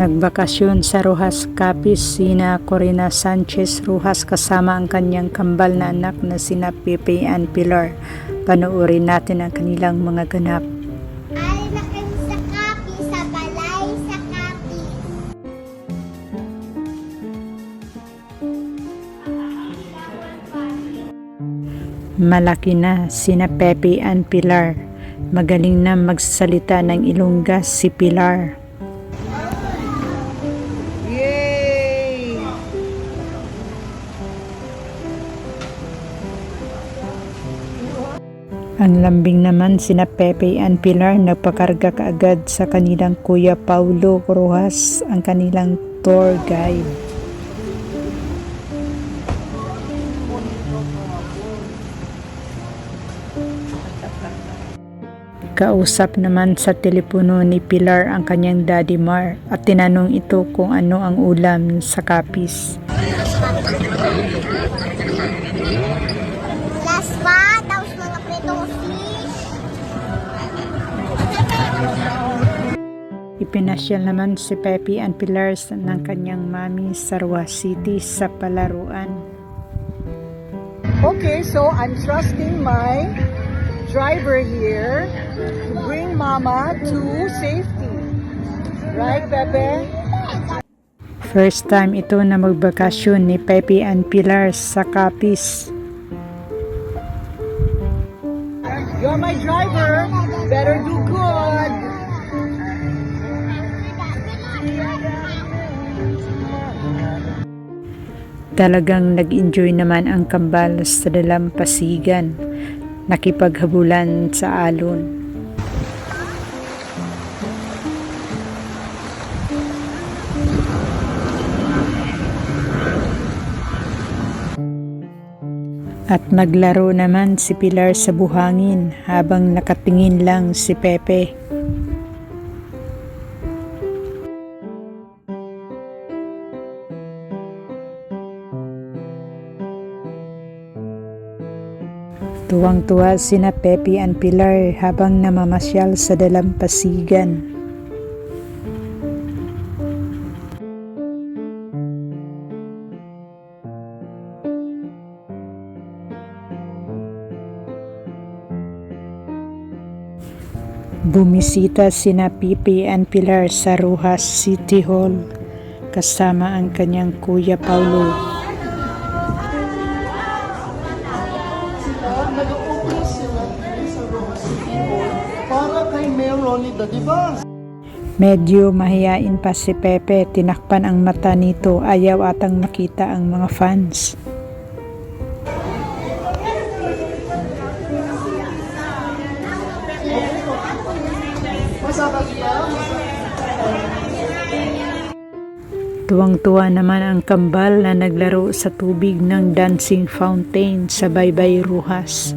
Nagbakasyon sa Rojas Capiz sina Corina Sanchez Rojas kasama ang kanyang kambal na anak na sina Pepe and Pilar. Panoorin natin ang kanilang mga ganap. Malaki na sina Pepe and Pilar. Magaling na magsalita ng Ilonggas si Pilar. Ang lambing naman sina Pepe and Pilar nagpakarga kaagad sa kanilang kuya Paulo Rojas, ang kanilang tour guide. Kausap naman sa telepono ni Pilar ang kanyang daddy Mar at tinanong ito kung ano ang ulam sa kapis. Ipinasyal naman si Pepe and Pilar sa- ng kanyang mami sa Rua City sa palaruan. Okay, so I'm trusting my driver here to bring Mama to safety. Right, Pepe? First time ito na magbakasyon ni Pepe and Pilar sa Capiz. You're my driver. Better do good. Talagang nag-enjoy naman ang kambal sa dalampasigan. Nakipaghabulan sa alon. At naglaro naman si Pilar sa buhangin habang nakatingin lang si Pepe. Tuwang-tuwa sina Pepe and Pilar habang namamasyal sa dalampasigan. Bumisita sina Pipi and Pilar sa Rojas City Hall kasama ang kanyang kuya Paulo. Para kay Mayor Ronnie Dadibas. Medyo mahiyain pa si Pepe, tinakpan ang mata nito, ayaw atang makita ang mga fans. Tuwang-tuwa naman ang kambal na naglaro sa tubig ng dancing fountain sa Baybay Ruhas.